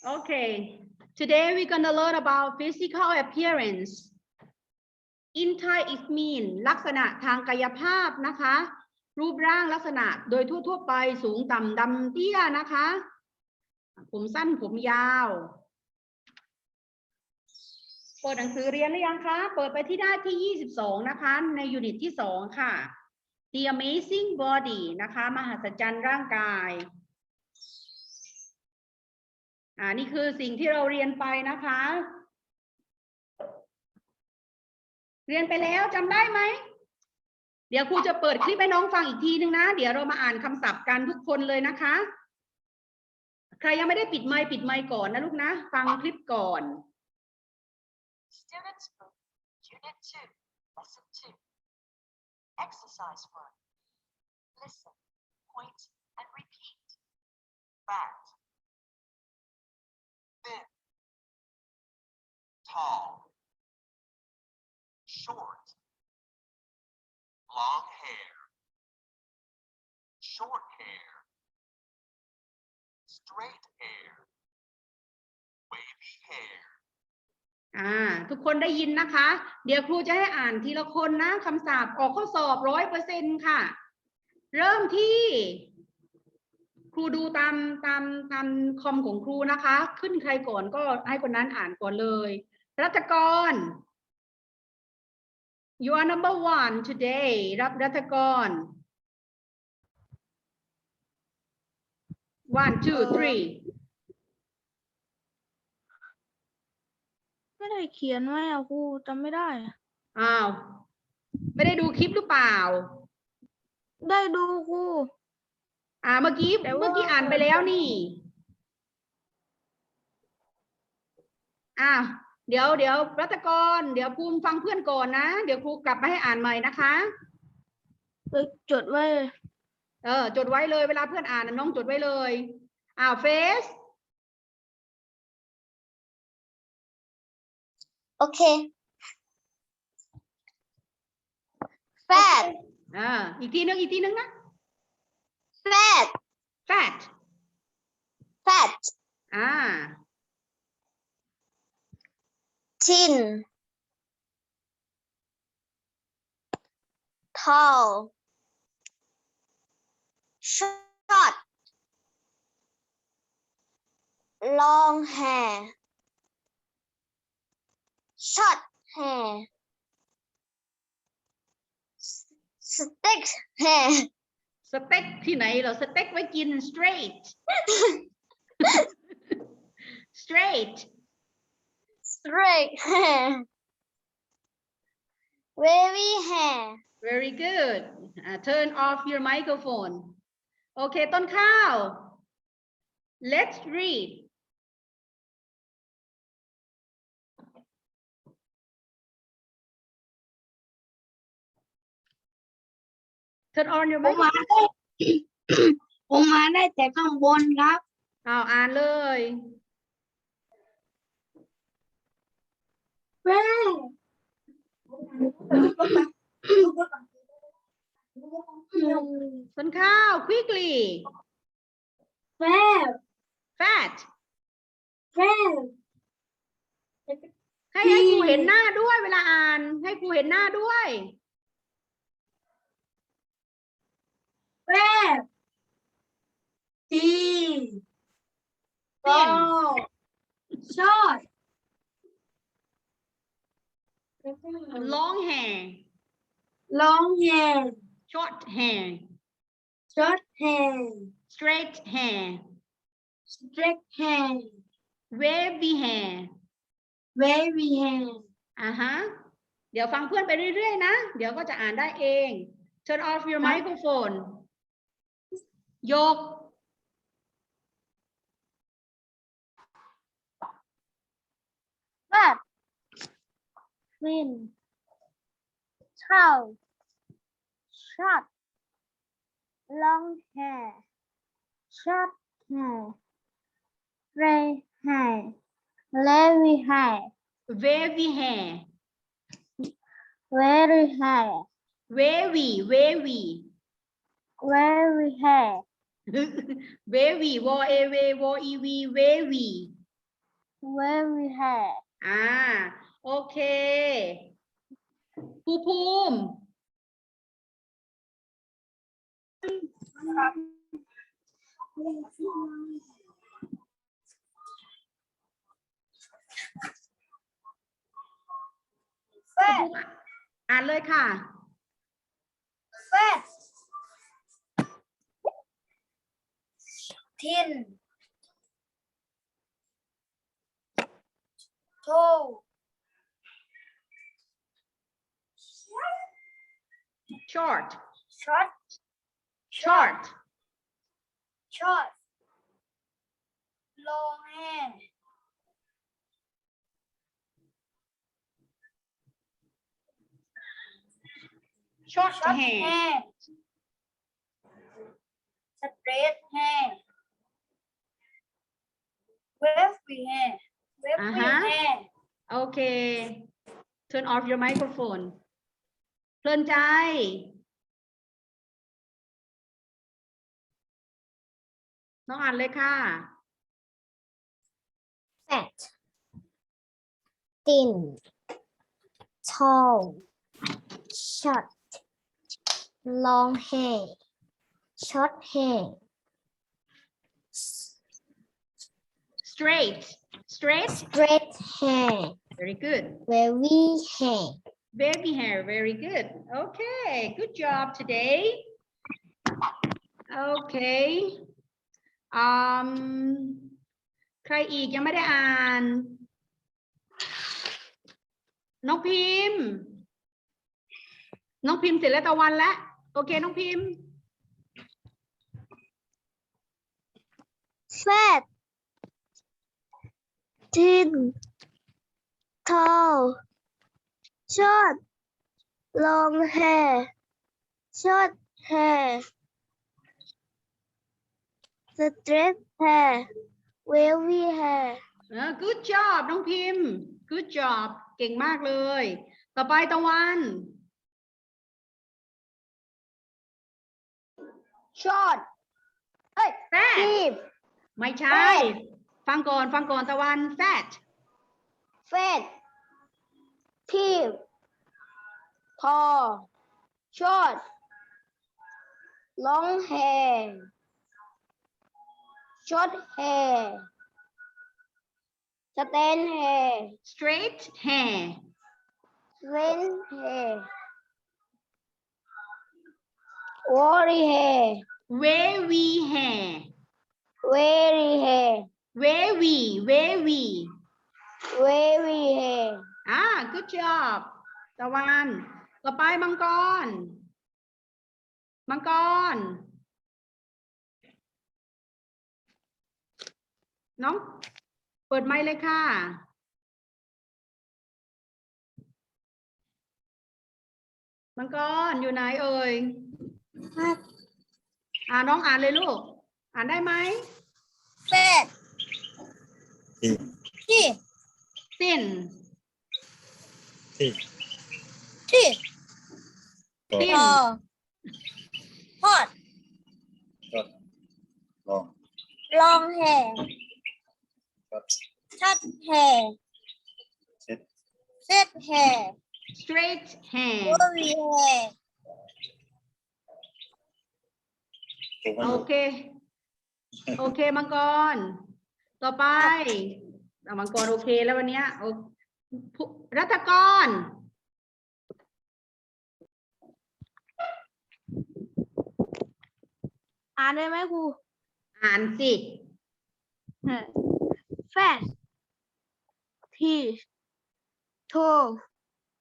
Okay, today we're gonna learn about physical appearance. In Thai it mean ลักษณะทางกายภาพนะคะ รูปร่างลักษณะโดยทั่วๆไปสูงต่ำดำเตี้ยนะคะ ผมสั้นผมยาวเปิดหนังสือเรียนหรือยังคะ เปิดไปที่หน้าที่ 22 นะคะ ในยูนิตที่ 2 ค่ะ The Amazing Body นะคะ มหัศจรรย์ร่างกาย อ่านี่คือสิ่งที่เราเรียนไปนะคะ เรียนไปแล้วจำได้ไหม เดี๋ยวครูจะเปิดคลิปให้น้องฟังอีกทีนึงนะ เดี๋ยวเรามาอ่านคำศัพท์กันทุกคนเลยนะคะ ใครยังไม่ได้ปิดไมค์ปิดไมค์ก่อนนะลูกนะ ฟังคลิปก่อน Students Book, Unit 2, Lesson 2. Exercise 1. Listen, point, and repeat. Fat. Thin. Tall. Short. Long hair. Short hair. Straight hair. Wavy hair. อ่า ทุกคนได้ยินนะคะ เดี๋ยวครูจะให้อ่านทีละคนนะคำศัพท์ออกข้อสอบร้อยเปอร์เซ็นค่ะ เริ่มที่ ครูดูตามตามตามคอมของครูนะคะ ขึ้นใครก่อนก็ให้คนนั้นอ่านก่อนเลย รัตกร you are number one today รับรัตกร one two three ไม่ได้เขียนไว้อะครูจำไม่ได้อะอ้าว ไม่ได้ดูคลิปหรือเปล่า ได้ดูครู อ่าเมื่อกี้แต่ว่าเมื่อกี้อ่านไปแล้วนี่อ่าเดี๋ยวเดี๋ยวรัตกร เดี๋ยวภูมิฟังเพื่อนก่อนนะ เดี๋ยวครูกลับมาให้อ่านใหม่นะคะไปจดไว้ เออ จดไว้เลยเวลาเพื่อนอ่านน่ะน้องจดไว้เลยอ้าวเฟส Okay. Fat, อ่าอีกทีนึงอีกทีนึงนะ fat, fat. Fat, Ah. thin, tall, short, long hair, short hair, stick hair. สเต็กที่ไหนเหรอสเต็กไว้กิน straight straight straight hair, wavy hair, very good อ่า turn off your microphone โอเค ต้นข้าว let's read Turn on your ผมมา microphone ได้ ผมมาได้แต่ข้างบนครับอ้าวอ่านเลย แม่ต้นข้าว quickly แม่ fat แม่ ให้ให้ครูเห็นหน้าด้วยเวลาอ่าน ให้ครูเห็นหน้าด้วย แม่ดี Thin ชอด long hair ลองแฮร์ short hair ช็อตแฮร์ straight hair สเตรทแฮร์ wavy hair เววีแฮร์อ่าฮะ เดี๋ยวฟังเพื่อนไปเรื่อยๆนะ เดี๋ยวก็จะอ่านได้เอง turn off your microphone ยกแบบฟินเท่าช็อต long hair short hair gray hair wavy hair wavy hair very hair wavy wavy wavy hair wavy w a v w e v wavy wavy hair อ่า โอเคภูภูมิ fat อ่านเลยค่ะ fat thin tall short. Short. Short. Short. Long. Hair short short hair hair straight hair wavy hair wavy Uh-huh. hair โอเค turn off your microphone เพลินใจ น้องอ่านเลยค่ะ fat thin tall short long hair short hair straight straight straight hair very good wavy hair baby hair very good okay good job today okay um ใครอีกยังไม่ได้อ่าน น้องพิมพ์ น้องพิมพ์เสร็จแล้วตะวันแล้วโอเค น้องพิมพ์ fat thin tall short long hair short hair straight hair wavy hair อ่า good job น้องพิมพ์ good job เก่งมากเลย ต่อไปตะวัน short เอ้ย fat deep ไม่ใช่ ฟังก่อนฟังก่อนตะวัน fat fat thin tall short long hair short hair straight hair straight hair straight hair wavy hair wavy hair wavy hair wavy wavy wavy hair อ่า good job ตะวัน ต่อไปมังกร มังกร น้อง เปิดไมค์เลยค่ะ มังกรอยู่ไหนเอ่ย อ่าน้องอ่านเลยลูก อ่านได้ไหม fat Thin. Thin thin Thin. thin thin tall hot Long. long hair Short. short hair Set. set hair straight hair wavy hair ถูกไหมโอเค โอเคมังกร ต่อไปอะมังกรโอเคแล้ววันเนี้ยโอผู้รัตกร อ่านได้ไหมครูอ่านสิ fat T tall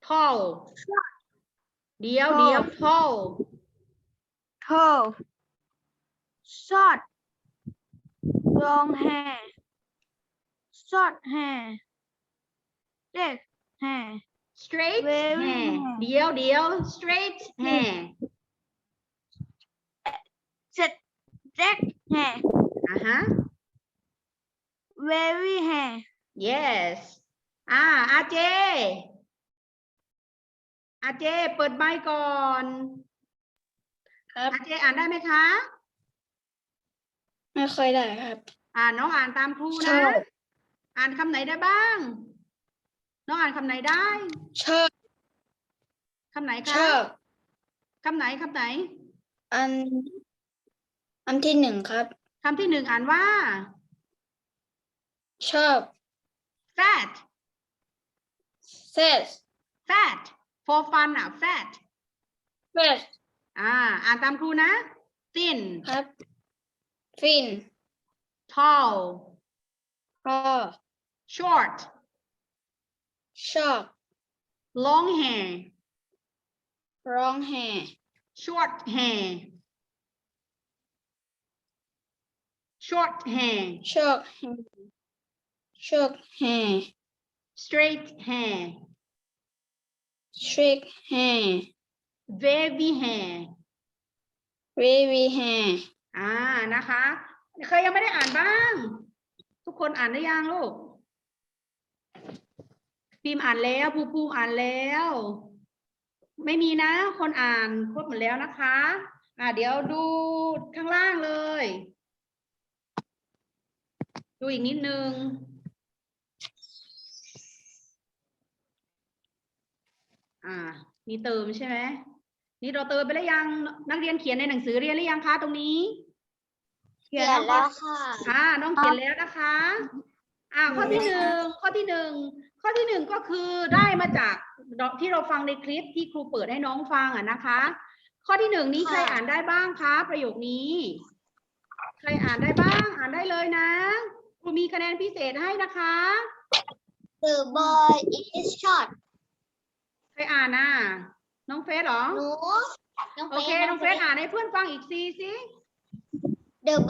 tall เดี๋ยว Tall เดี๋ยว tall tall short long hair short hair red hair straight Very hair hair เดี๋ยวเดี๋ยว straight hair set black hair อ่าฮะ wavy hair yes อ่าอาเจอาเจ เปิดไมค์ก่อนครับอาเจอ่านได้ไหมคะ ไม่ค่อยได้ครับ อ่าน้องอ่านตามครูชนะ อบอ่านคำไหนได้บ้าง น้องอ่านคำไหนได้ชอบคำไหนชคะอบคำไหนคำไหนอัน อันที่หนึ่งครับ คำที่หนึ่งอ่านว่า ชอบ fat fat fat for fun อะ fat fat อ่า อ่านตามครูนะ thin ครับ ฟิน tall พอ short ชอบ long hair ร้องแห่ short hair short hair ชอบแห่ชอบแห่ straight hair ทริกแห่ wavy hair เววีแห่อ่านะคะเคยยังไม่ได้อ่านบ้าง ทุกคนอ่านได้ยังลูกพิมพ์อ่านแล้วภูภูมิอ่านแล้ว ไม่มีนะ คนอ่านครบหมดแล้วนะคะ อ่าเดี๋ยวดูข้างล่างเลย ดูอีกนิดนึงอ่ามีเติมใช่ไหมนี่เราเติมไปแล้วยังนักเรียนเขียนในหนังสือเรียนหรือยังคะตรงนี้ เขียนแล้วค่ะค่ะน้องเขียนแล้วนะคะ อ่าข้อที่หนึ่งข้อที่หนึ่งข้อที่หนึ่งก็คือได้มาจากที่เราฟังในคลิปที่ครูเปิดให้น้องฟังอะนะคะ ข้อที่หนึ่งนี้ใครค่ะอ่านได้บ้างคะประโยคนี้ ใครอ่านได้บ้างอ่านได้เลยนะครูมีคะแนนพิเศษให้นะคะ The boy is short ใครอ่านน่ะน้องเฟสเหรอหนูโอเค น้องเฟสอ่านให้เพื่อนฟังอีกซีสิ The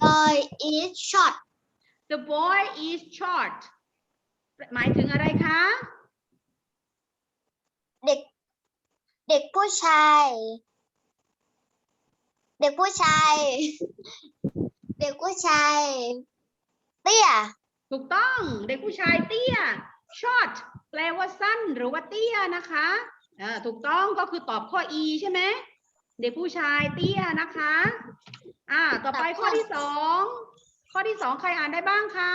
boy is short The boy is short หมายถึงอะไรคะ เด็ก เด็กผู้ชาย เด็กผู้ชาย เด็กผู้ชายเตี้ย ถูกต้องเด็กผู้ชายเตี้ย short แปลว่าสั้นหรือว่าเตี้ยนะคะเออถูกต้องก็คือตอบข้อ e ใช่ไหมเด็กผู้ชายเตี้ยนะคะ อ่า ต่อไปข้อที่สองข้อที่สองใครอ่านได้บ้างคะ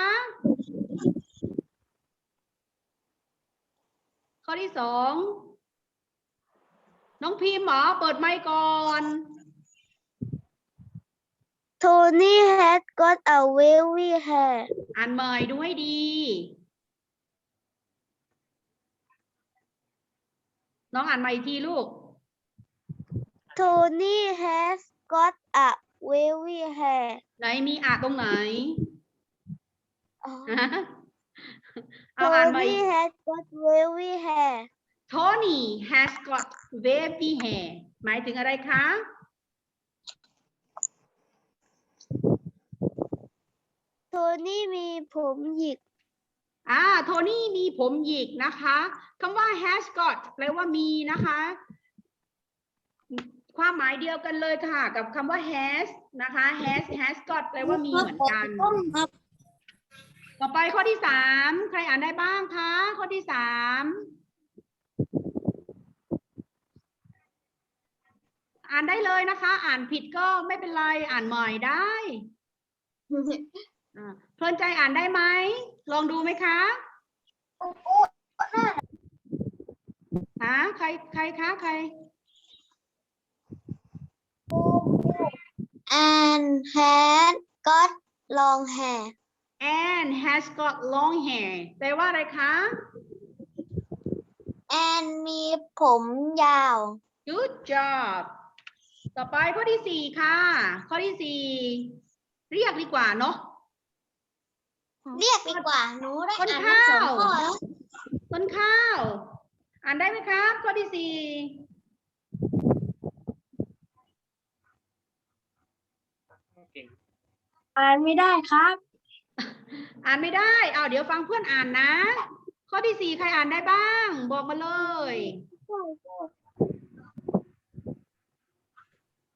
ข้อที่สองน้องพิมพ์เหรอเปิดไมค์ก่อน Tony has got a wavy hair อ่านใหม่ดูให้ดี น้องอ่านใหม่อีกทีลูก Tony has got a wavy hair ไหนมีอะตรงไหนเอาอ่านใหม่ Tony has got wavy hair Tony has got wavy hair หมายถึงอะไรคะ โทนี่มีผมหยิก อ่า โทนี่มีผมหยิกนะคะ คำว่า has got แปลว่ามีนะคะ ความหมายเดียวกันเลยค่ะ กับคำว่า has นะคะ has has got แปลว่ามีเหมือนกันต่อไปข้อที่สามใครอ่านได้บ้างคะ ข้อที่สามอ่านได้เลยนะคะ อ่านผิดก็ไม่เป็นไรอ่านใหม่ได้อ่าเพลินใจอ่านได้ไหมลองดูไหมคะฮะใครใครคะใคร and had got long hair Anne has got long hair แปลว่าอะไรคะ and มีผมยาว Good job ต่อไปข้อที่สี่ค่ะ ข้อที่สี่เรียกดีกว่าเนาะเรียกดีกว่าหนูได้ต้นอ่านทั้งสองข้าวข้อแล้ว ต้นข้าว อ่านได้ไหมครับ ข้อที่สี่ อ่านไม่ได้ครับ อ่านไม่ได้ เอาเดี๋ยวฟังเพื่อนอ่านนะ ข้อที่สี่ใครอ่านได้บ้าง บอกมาเลย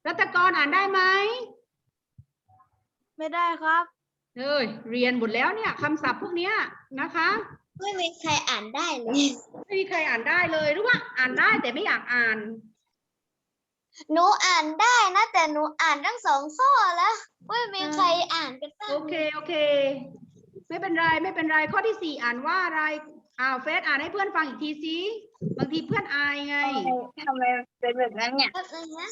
รัตกรอ่านได้ไหม ไม่ได้ครับเอ้ยเรียนหมดแล้วเนี่ยคำศัพท์พวกเนี้ยนะคะ ไม่มีใครอ่านได้เลย ไม่มีใครอ่านได้เลยหรือว่าอ่านได้แต่ไม่อยากอ่าน หนูอ่านได้นะแต่หนูอ่านทั้งสองข้อแล้วไม่มีใครอ่านกันบ้างโอเค โอเค ไม่เป็นไร ไม่เป็นไร ข้อที่สี่อ่านว่าอะไร อ้าว เฟสอ่านให้เพื่อนฟังอีกทีสิบางทีเพื่อนอายไงทำไมเป็นแบบนั้นเนี่ยแป๊บนึงนะ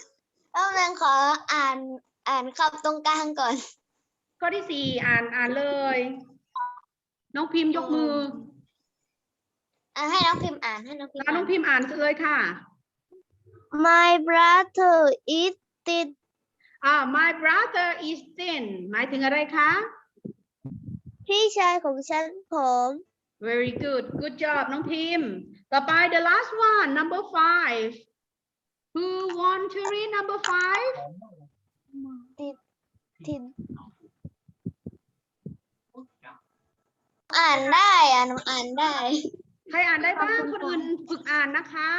แป๊บนึงขออ่านอ่านคำตรงกลางก่อน ข้อที่สี่อ่านอ่านเลย น้องพิมพ์ยกมือ อะให้น้องพิมพ์อ่านให้น้องพิมพ์อ่าอ่านน้องพิมพ์อ่านเลยค่ะ My brother is it อ่า my brother is thin หมายถึงอะไรคะ พี่ชายของฉันผอม very good good job น้องพิมพ์ ต่อไป the last one number five who want to read number five ทินอ่านได้อะน้องอ่านได้ ใครอ่านได้บ้าง คนอื่นฝึกอ่านนะคะ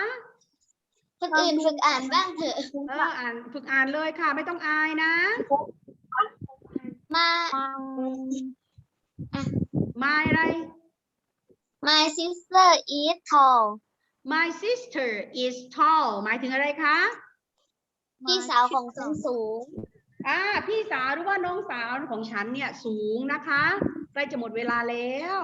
คนอื่นฝึกอ่านบ้างเถอะ เอออ่านฝึกอ่านเลยค่ะ ไม่ต้องอายนะ มา my อะไร my sister is tall my sister is tall หมายถึงอะไรคะ พี่สาวของฉันสูง อ่า พี่สาวหรือว่าน้องสาวของฉันเนี่ยสูงนะคะใกล้จะหมดเวลาแล้ว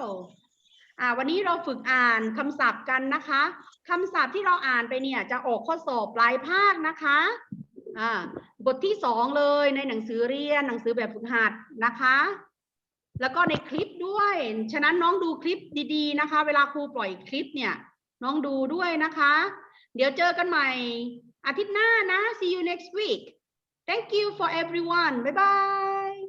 อ่า วันนี้เราฝึกอ่านคำศัพท์กันนะคะ คำศัพท์ที่เราอ่านไปเนี่ยจะออกข้อสอบปลายภาคนะคะอ่าบทที่สองเลยในหนังสือเรียนหนังสือแบบฝึกหัดนะคะ แล้วก็ในคลิปด้วย ฉะนั้นน้องดูคลิปดีๆนะคะ เวลาครูปล่อยคลิปเนี่ยน้องดูด้วยนะคะ เดี๋ยวเจอกันใหม่อาทิตย์หน้านะ see you next week Thank you for everyone. Bye bye.